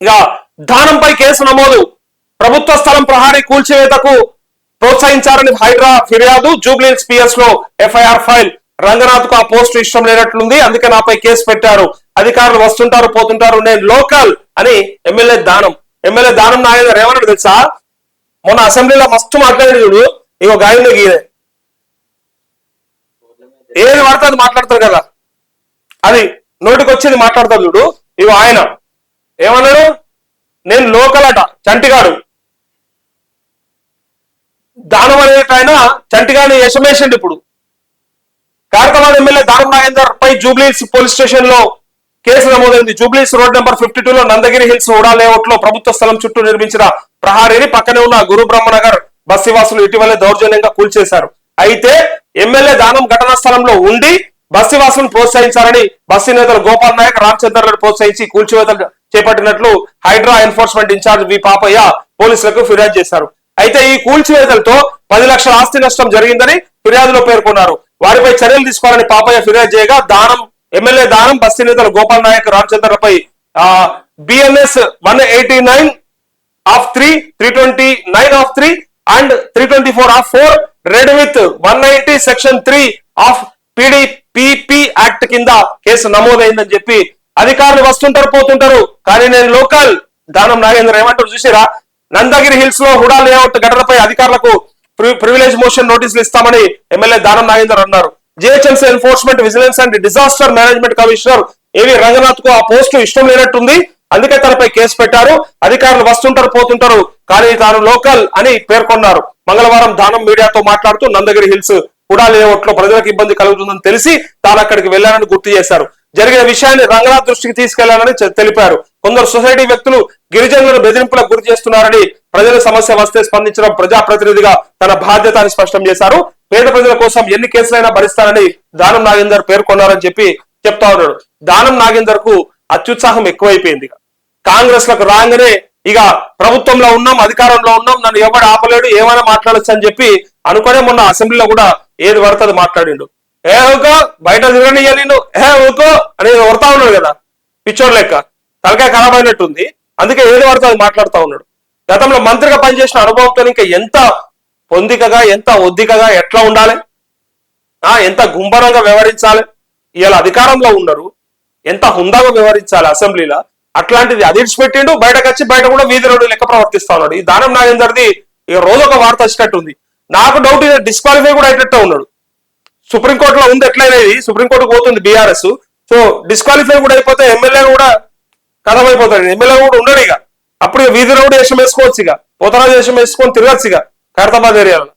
ఇక దానంపై కేసు నమోదు. ప్రభుత్వ స్థలం ప్రహారీ కూల్చివేతకు ప్రోత్సహించారని హైడ్రా ఫిర్యాదు. జూబ్లీహిల్స్ పిఎస్లో ఎఫ్ఐఆర్ ఫైల్. రంగనాథ్కు ఆ పోస్ట్ ఇష్టం లేనట్లుంది. అందుకే నాపై కేసు పెట్టారు. అధికారులు వస్తుంటారు పోతుంటారు. నేను లోకల్ అని ఎమ్మెల్యే దానం. ఎమ్మెల్యే దానం నాయన రేవన్ తెలుసా? మొన్న అసెంబ్లీలో మస్తు మాట్లాడాడు చూడు. ఇగో గాయంలో గీదే ఏది పడితే అది మాట్లాడతారు కదా. అది నోటికి వచ్చేది మాట్లాడతారు చూడు. ఇగో ఆయన. ఏమన్నాడు? నేను లోకల్ అట చంటిగాడు. దానం అనేది ఆయన చంటిగాని యశమేషండి ఇప్పుడు. కార్యక్రమం ఎమ్మెల్యే దానం నాగేందర్ పై జూబ్లీస్ పోలీస్ స్టేషన్లో కేసు నమోదైంది. Jubilees road number fifty two లో నందగిరి హిల్స్ ఉడా లేఅవుట్లో ప్రభుత్వ స్థలం చుట్టూ నిర్మించిన ప్రహారీని పక్కనే ఉన్న గురు బ్రహ్మనగర్ బస్సివాసులు ఇటీవలే దౌర్జన్యంగా కూల్చేశారు. అయితే ఎమ్మెల్యే దానం ఘటనా స్థలంలో ఉండి బస్సివాసులను ప్రోత్సహించారని బస్సు నేతలు గోపాల్ నాయక్ రామచంద్రలను ప్రోత్సహించి కూల్చివేతలు చేపట్టినట్లు HYDRAA enforcement incharge V Papaiah పోలీసులకు ఫిర్యాదు చేశారు. అయితే ఈ కూల్చివేతలతో పది లక్షల ఆస్తి నష్టం జరిగిందని ఫిర్యాదులో పేర్కొన్నారు. వారిపై చర్యలు తీసుకోవాలని పాపయ్య ఫిర్యాదు చేయగా దానం ఎమ్మెల్యే దానం బస్తీ నేతలు Gopal Naik రామచంద్రపై BNS one eighty nine of three three twenty nine of three and three twenty four of four read with one ninety section three of PDPP act కింద కేసు నమోదైందని చెప్పి అధికారులు వస్తుంటారు పోతుంటారు. కానీ నేను లోకల్ దానం నాగేంద్ర ఏమంటారు చూసిరా? నందగిరి హిల్స్లో హుడా లేఅవుట్ ఘటనపై అధికారులకు ప్రివిలేజ్ మోషన్ నోటీసులు ఇస్తామని ఎమ్మెల్యే దానం నాగేందర్ అన్నారు. GHMC enforcement vigilance and disaster management commissioner A రంగనాథ్కు ఆ పోస్టు ఇష్టం లేనట్టుంది. అందుకే తనపై కేసు పెట్టారు. అధికారులు వస్తుంటారు పోతుంటారు. కానీ తాను లోకల్ అని పేర్కొన్నారు. మంగళవారం దానం మీడియాతో మాట్లాడుతూ నందగిరి హిల్స్ కూడా లేఅవుట్లో ప్రజలకు ఇబ్బంది కలుగుతుందని తెలిసి తాను అక్కడికి వెళ్ళానని గుర్తు చేశారు. జరిగిన విషయాన్ని రంగనాథ్ దృష్టికి తీసుకెళ్ళానని తెలిపారు. కొందరు సొసైటీ వ్యక్తులు గిరిజనులను బెదిరింపులకు గురి చేస్తున్నారని ప్రజల సమస్య వస్తే స్పందించడం ప్రజాప్రతినిధిగా తన బాధ్యత అని స్పష్టం చేశారు. పేద ప్రజల కోసం ఎన్ని కేసులైనా భరిస్తానని దానం నాగేందర్ పేర్కొన్నారని చెప్పి చెప్తా ఉన్నాడు. దానం నాగేందర్కు అత్యుత్సాహం ఎక్కువైపోయింది కాంగ్రెస్లకు రాగానే ఇక ప్రభుత్వంలో ఉన్నాం అధికారంలో ఉన్నాం నన్ను ఎవడు ఆపలేడు ఏమైనా మాట్లాడచ్చు అని చెప్పి అనుకునే మొన్న అసెంబ్లీలో కూడా ఏది పడుతుంది మాట్లాడిండు. ఏ ఊకో బయట తిరగనియ్యాలి నేను ఏ ఊకో అని కొడతా ఉన్నాడు కదా. పిచ్చోడు లెక్క. తలకాయ ఖరాబ్ అయినట్టుంది. అందుకే ఏది పడుతుంది మాట్లాడుతా ఉన్నాడు. గతంలో మంత్రిగా పనిచేసిన అనుభవంతో ఇంకా ఎంత పొందికగా ఎంత ఒద్దికగా ఎట్లా ఉండాలి? ఆ ఎంత గుంభరంగా వ్యవహరించాలి? ఇవాళ అధికారంలో ఉన్నారు ఎంత హుందాగా వ్యవహరించాలి అసెంబ్లీలో? అట్లాంటిది అదిడ్చిపెట్టిండు బయటకు వచ్చి బయట కూడా వీధి రోడ్డు లెక్క ప్రవర్తిస్తా ఉన్నాడు. ఈ దానం నాగేందర్ది ఇక రోజు ఒక వార్త వచ్చినట్టుంది. నాకు డౌట్ డిస్క్వాలిఫై కూడా అయ్యేటట్టే ఉన్నాడు. సుప్రీంకోర్టులో ఉంది ఎట్లనేది? సుప్రీంకోర్టుకు పోతుంది బీఆర్ఎస్. సో డిస్క్వాలిఫై కూడా అయిపోతే ఎమ్మెల్యే కూడా కథమైపోతాడు. ఎమ్మెల్యే కూడా ఉండడు ఇక. అప్పుడు వీధి రోడ్డు వేషం వేసుకోవచ్చు ఇక. పోతరాజు వేషం వేసుకొని తిరగచ్చు ఇక. ఖైరతాబాద్ ఏరియాలో.